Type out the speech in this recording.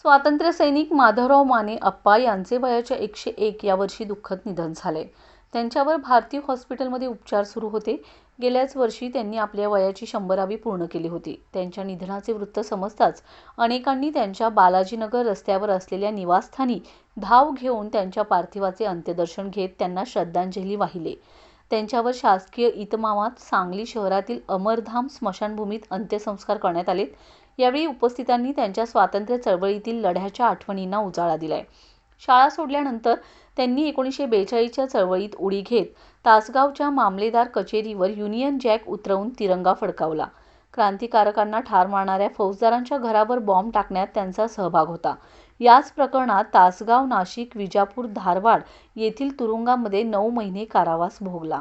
स्वातंत्र्यसैनिक माधवराव माने अप्पा यांचे वयाच्या एकशे एक या वर्षी दुःखद निधन झाले. त्यांच्यावर भारती हॉस्पिटलमध्ये उपचार सुरू होते. गेल्याच वर्षी त्यांनी आपल्या वयाची शंभरावी पूर्ण केली होती. त्यांच्या निधनाचे वृत्त समजताच अनेकांनी त्यांच्या बालाजीनगर रस्त्यावर असलेल्या निवासस्थानी धाव घेऊन त्यांच्या पार्थिवाचे अंत्यदर्शन घेत त्यांना श्रद्धांजली वाहिली. त्यांच्यावर शासकीय इतमामात सांगली शहरातील अमरधाम स्मशानभूमीत अंत्यसंस्कार करण्यात आलेत यावेळी उपस्थितांनी त्यांच्या स्वातंत्र्य चळवळीतील लढ्याच्या आठवणींना उजाळा दिलाय. शाळा सोडल्यानंतर त्यांनी एकोणीसशे बेचाळीसच्या चळवळीत उडी घेत तासगावच्या मामलेदार कचेरीवर युनियन जॅक उतरवून तिरंगा फडकावला. क्रांतिकारकांना ठार मारणाऱ्या फौजदारांच्या घरावर बॉम्ब टाकण्यात त्यांचा सहभाग होता. याच प्रकरणात तासगाव नाशिक विजापूर धारवाड येथील तुरुंगामध्ये नऊ महिने कारावास भोगला.